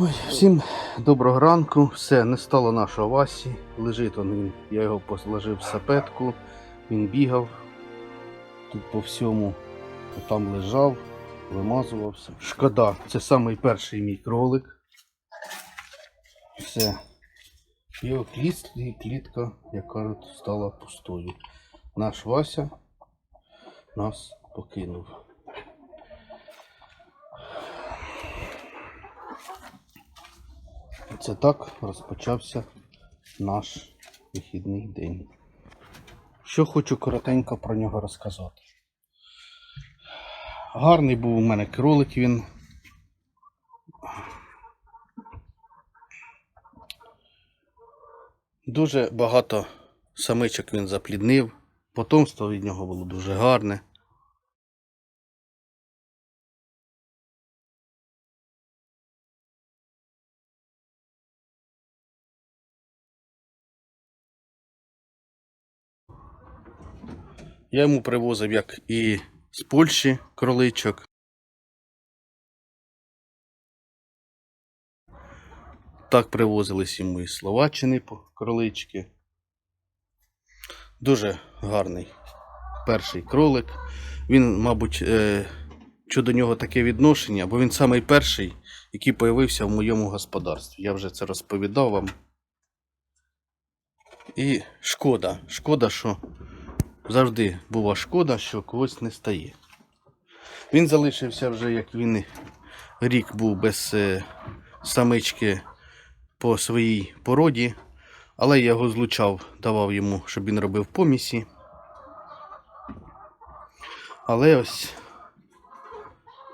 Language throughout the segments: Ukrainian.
Ой, всім доброго ранку. Все, не стало нашого Васі. Лежить он він. Я його положив в сапетку. Він бігав тут по всьому. Там лежав, вимазувався. Шкода, це самий перший мій кролик. Все. Його кліт, і клітка, як кажуть, стала пустою. Наш Вася нас покинув. Це так розпочався наш вихідний день. Що хочу коротенько про нього розказати. Гарний був у мене кролик він. Дуже багато самичок він запліднив. Потомство від нього було дуже гарне. Я йому привозив як і з Польщі кроличок. Так привозились йому із Словаччини кролички. Дуже гарний перший кролик. Він, мабуть, е, що до нього таке відношення, бо він самий перший, який появився в моєму господарстві. Я вже це розповідав вам. І шкода, шкода, що завжди була шкода, що когось не стає. Він залишився вже, як він рік був без е, самички по своїй породі, але я його злучав, давав йому, щоб він робив помісі. Але ось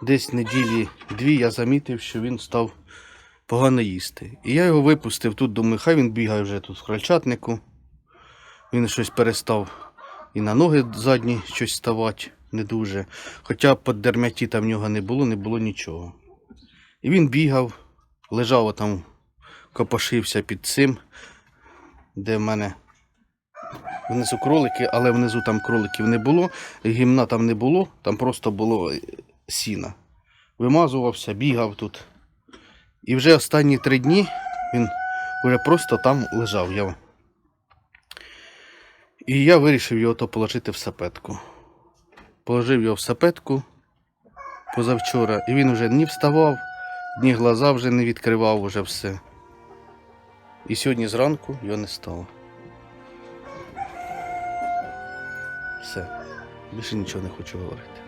десь неділі дві я замітив, що він став погано їсти. І я його випустив тут, думаю, хай він бігає вже тут в крольчатнику. Він щось перестав і на ноги задні щось ставати не дуже. Хоча по дермяті там в нього не було, не було нічого. І він бігав, лежав там, копошився під цим, де в мене внизу кролики, але внизу там кроликів не було, гімна там не було, там просто було е, сіна. Вимазувався, бігав тут. І вже останні три дні він вже просто там лежав. Я і я вирішив його то положити в сапетку. Положив його в сапетку позавчора, і він вже ні вставав, ні глаза вже не відкривав, уже все. І сьогодні зранку його не стало. Все. Більше нічого не хочу говорити.